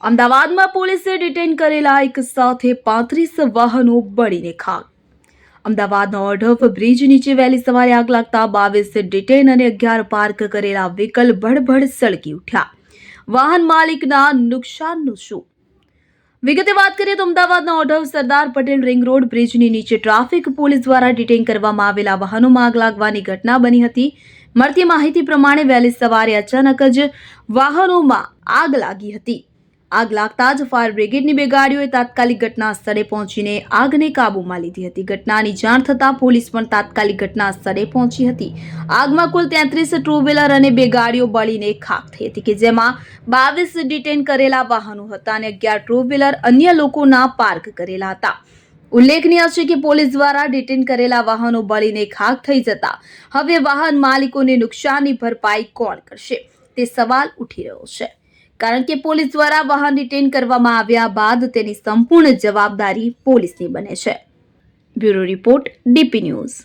અમદાવાદમાં પોલીસે ડિટેન કરેલા એક સાથે પાંત્રીસ વાહનો બળીને ખાક. અમદાવાદનો ઓઢવ બ્રિજ નીચે વહેલી સવારે આગ લાગતા બાવીસ ડિટેન અને અગિયાર પાર્ક કરેલા વ્હીકલ ભડભડ સળગી ઉઠ્યા. વાહન માલિકના નુકસાનનું શું? વિગતે વાત કરીએ તો અમદાવાદના ઓઢવ સરદાર પટેલ રિંગ રોડ બ્રિજની નીચે ટ્રાફિક પોલીસ દ્વારા ડિટેન કરવામાં આવેલા વાહનોમાં આગ લાગવાની ઘટના બની હતી. મળતી માહિતી પ્રમાણે વહેલી સવારે અચાનક જ વાહનોમાં આગ લાગી હતી. આગ લાગતા જ ફાયર બ્રિગેડની બે ગાડીઓએ તાત્કાલિક ઘટના સ્થળે પહોંચીને આગને કાબૂમાં લીધી હતી. ઘટનાની જાણ થતાં પોલીસ પણ તાત્કાલિક ઘટના સ્થળે પહોંચી હતી. આગમાં કુલ તેત્રીસ ટુ વ્હીલર અને બે ગાડીઓ બળીને ખાખ થઈ હતી કે જેમાં બાવીસ ડિટેન કરેલા વાહનો હતા અને અગિયાર ટુ વ્હીલર અન્ય લોકોના પાર્ક કરેલા હતા. ઉલ્લેખનીય છે કે પોલીસ દ્વારા ડિટેન કરેલા વાહનો બળીને ખાક થઈ જતા હવે વાહન માલિકોને નુકસાનની ભરપાઈ કોણ કરશે તે સવાલ ઉઠી રહ્યો છે. કારણ કે પોલીસ દ્વારા વાહન રિટેન કરવામાં આવ્યા બાદ તેની સંપૂર્ણ જવાબદારી પોલીસની બને છે. Bureau report DP news.